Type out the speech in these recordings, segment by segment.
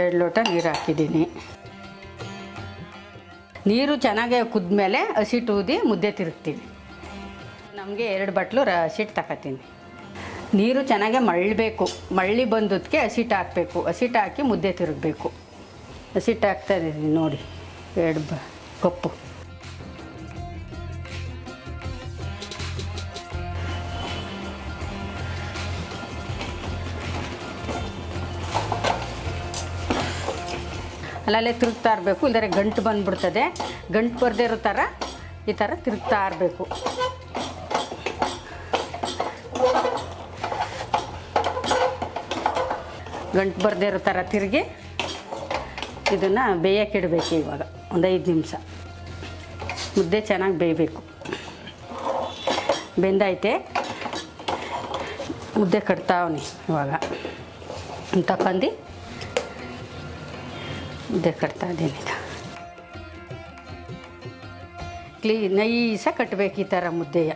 ಎರಡು ಲೋಟ ನೀರು ಹಾಕಿದ್ದೀನಿ. ನೀರು ಚೆನ್ನಾಗಿ ಕುದ್ಮೇಲೆ ಹಸಿಟ್ಟು ಊದಿ ಮುದ್ದೆ ತಿರುಗ್ತೀನಿ. ನಮಗೆ ಎರಡು ಬಟ್ಲು ರ ಹಸಿಟ್ಟು ತಗೋತೀನಿ ನೀರು ಚೆನ್ನಾಗೆ ಮಳ್ಳಬೇಕು. ಮಳ್ಳಿ ಬಂದದಕ್ಕೆ ಹಸಿಟ್ಟು ಹಾಕಬೇಕು. ಹಸಿಟ್ಟು ಹಾಕಿ ಮುದ್ದೆ ತಿರುಗಬೇಕು. ಹಸಿಟ್ಟು ಹಾಕ್ತಾ ಇದ್ದೀನಿ ನೋಡಿ. ಎರಡು ಬ ಕಪ್ಪು. ಅಲ್ಲಲ್ಲೇ ತಿರುಗ್ತಾ ಇರಬೇಕು ಇಲ್ಲದ್ರೆ ಗಂಟು ಬಂದುಬಿಡ್ತದೆ. ಗಂಟು ಬರದೇ ಇರೋ ಥರ ಈ ಥರ ತಿರುಗ್ತಾ ಇರಬೇಕು. ಗಂಟು ಬರದೇ ಇರೋ ಥರ ತಿರುಗಿ ಇದನ್ನು ಬೇಯಕ್ಕೆ ಇಡಬೇಕು ಇವಾಗ, ಒಂದು ಐದು ನಿಮಿಷ. ಮುದ್ದೆ ಚೆನ್ನಾಗಿ ಬೇಯಬೇಕು. ಬೆಂದೈತೆ ಮುದ್ದೆ ಕಟ್ತಾವನಿ ಇವಾಗ. ತಕ್ಕಂದು ಮುದ್ದೆ ಕಟ್ತಾ ಇದ್ದೀನಿ ಕ್ಲೀ ನೈಸಾಗಿ ಕಟ್ಟಬೇಕು ಈ ಥರ ಮುದ್ದೆಯ.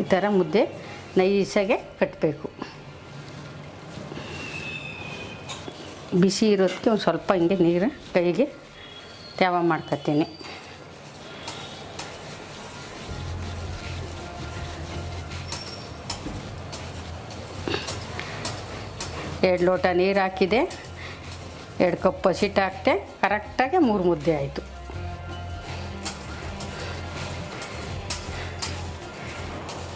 ಈ ಥರ ಮುದ್ದೆ ನೈಸಾಗೆ ಕಟ್ಟಬೇಕು ಬಿಸಿ ಇರೋದಕ್ಕೆ ಒಂದು ಸ್ವಲ್ಪ ಹಿಂಗೆ ನೀರು ಕೈಗೆ ತ್ಯಾವ ಮಾಡ್ಕೊತೀನಿ ಎರಡು ಲೋಟ ನೀರು ಹಾಕಿದೆ. ಎರಡು ಕಪ್ ಹಸಿಟ್ಟು ಹಾಕ್ತೆ, ಕರೆಕ್ಟಾಗಿ ಮೂರು ಮುದ್ದೆ ಆಯಿತು.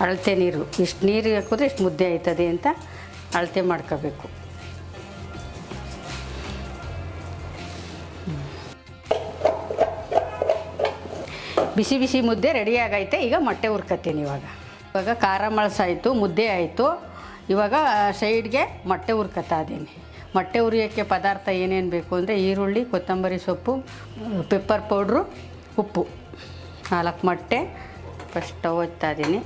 ಅಳತೆ ನೀರು, ಇಷ್ಟು ನೀರು ಹಾಕಿದ್ರೆ ಇಷ್ಟು ಮುದ್ದೆ ಆಯ್ತದೆ ಅಂತ ಅಳತೆ ಮಾಡ್ಕೋಬೇಕು. ಬಿಸಿ ಬಿಸಿ ಮುದ್ದೆ ರೆಡಿ ಆಗೈತೆ, ಈಗ ಮೊಟ್ಟೆ ಹುರ್ಕತ್ತೀನಿ ಇವಾಗ. ಇವಾಗ ಖಾರ ಮಳಸಾಯಿತು, ಮುದ್ದೆ ಆಯಿತು. ಇವಾಗ ಸೈಡ್ಗೆ ಮೊಟ್ಟೆ ಹುರ್ಕತ್ತಾ ಇದ್ದೀನಿ. ಮೊಟ್ಟೆ ಉರಿಯೋಕ್ಕೆ ಪದಾರ್ಥ ಏನೇನು ಬೇಕು ಅಂದರೆ ಈರುಳ್ಳಿ, ಕೊತ್ತಂಬರಿ ಸೊಪ್ಪು ಪೆಪ್ಪರ್ ಪೌಡ್ರು ಉಪ್ಪು. ನಾಲ್ಕು ಮೊಟ್ಟೆ. ಫಸ್ಟ್ ಸ್ಟವ್ ಹಚ್ತಾ ಇದ್ದೀನಿ.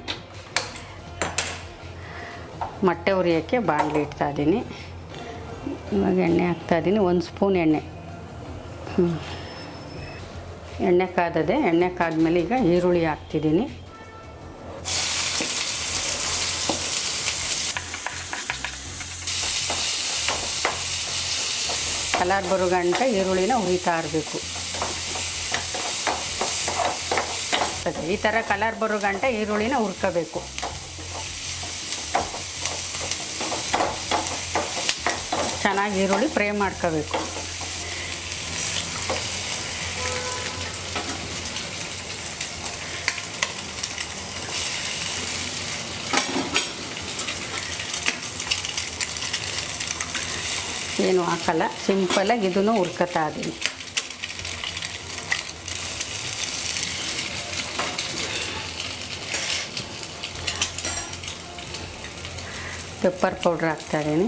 ಮೊಟ್ಟೆ ಉರಿಯೋಕ್ಕೆ ಬಾಣಲಿ ಇಡ್ತಾ ಇದ್ದೀನಿ. ಇವಾಗ ಎಣ್ಣೆ ಹಾಕ್ತಾ ಇದ್ದೀನಿ. ಒಂದು ಸ್ಪೂನ್ ಎಣ್ಣೆ. ಎಣ್ಣೆ ಕಾದದೆ ಎಣ್ಣೆ ಕಾದ್ಮೇಲೆ ಈಗ ಈರುಳ್ಳಿ ಹಾಕ್ತಿದ್ದೀನಿ. ಕಲರ್ ಬರೋ ಗಂಟ ಈರುಳ್ಳಿನ ಹುರಿತಾ ಇರಬೇಕು. ಈ ಥರ ಕಲರ್ ಬರೋ ಗಂಟ ಈರುಳ್ಳಿನ ಹುರ್ಕೋಬೇಕು. ಚೆನ್ನಾಗಿ ಈರುಳ್ಳಿ ಫ್ರೈ ಮಾಡ್ಕೋಬೇಕು. ಏನು ಹಾಕಲ್ಲ. ಸಿಂಪಲಾಗಿ ಇದನ್ನು ಹುರ್ಕೋತಾ ಇದ್ದೀನಿ ಪೆಪ್ಪರ್ ಪೌಡ್ರ್ ಹಾಕ್ತಾ ಇದ್ದೀನಿ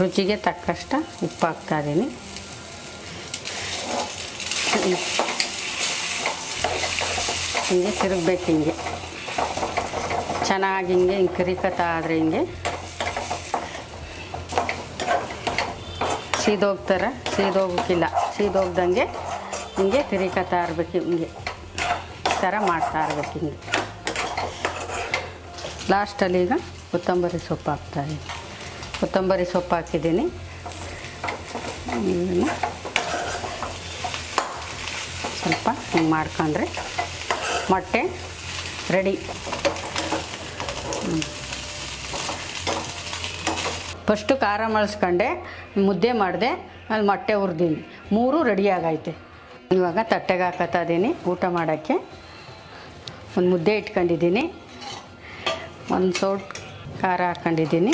ರುಚಿಗೆ ತಕ್ಕಷ್ಟು ಉಪ್ಪು ಹಾಕ್ತಾ ಇದ್ದೀನಿ ಹಿಂಗೆ ತಿರುಗ್ಬೇಕು ಹಿಂಗೆ. ಚೆನ್ನಾಗಿ ಹಿಂಗೆ ಹಿಂಗೆ ಕರಿಕತಾ ಆದರೆ ಹಿಂಗೆ. ಸೀದೋಗ್ತಾರೆ ಸೀದೋಗಕ್ಕಿಲ್ಲ ಸೀದೋಗ್ದಂಗೆ ಹಿಂಗೆ ತಿರಿಕತಾ ಇರ್ಬೇಕು ಹಿಂಗೆ. ಈ ಥರ ಮಾಡ್ತಾ ಇರ್ಬೇಕು ಹಿಂಗೆ. ಲಾಸ್ಟಲ್ಲಿ ಈಗ ಕೊತ್ತಂಬರಿ ಸೊಪ್ಪು ಹಾಕ್ತಾಯಿದ್ದೀನಿ ಕೊತ್ತಂಬರಿ ಸೊಪ್ಪು ಹಾಕಿದ್ದೀನಿ. ಸ್ವಲ್ಪ ಹಿಂಗೆ ಮಾಡ್ಕೊಂಡ್ರೆ ಮೊಟ್ಟೆ ರೆಡಿ. ಫಸ್ಟು ಖಾರ ಮಳ್ಸ್ಕೊಂಡೆ, ಮುದ್ದೆ ಮಾಡಿದೆ ಅಲ್ಲಿ ಮೊಟ್ಟೆ ಹುರಿದೀನಿ. ಮೂರು ರೆಡಿ ಆಗೈತೆ. ಇವಾಗ ತಟ್ಟೆಗೆ ಹಾಕತ್ತಾ ಇದ್ದೀನಿ ಊಟ ಮಾಡೋಕ್ಕೆ. ಒಂದು ಮುದ್ದೆ ಇಟ್ಕೊಂಡಿದ್ದೀನಿ ಒಂದು ಸೌಟ್ ಖಾರ ಹಾಕ್ಕೊಂಡಿದ್ದೀನಿ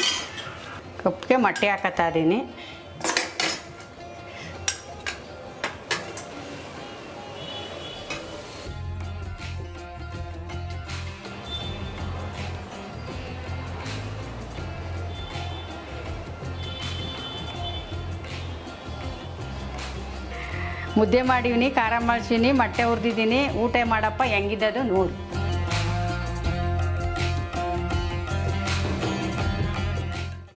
ಕಪ್ಪಿಗೆ ಮೊಟ್ಟೆ ಹಾಕತ್ತಾ ಇದ್ದೀನಿ ಮುದ್ದೆ ಮಾಡಿವಿನಿ ಖಾರ ಮಾಡ್ಸೀನಿ ಮೊಟ್ಟೆ ಹುರಿದಿದ್ದೀನಿ. ಊಟ ಮಾಡಪ್ಪ ಹೆಂಗಿದ್ದದು ನೋಡಿ.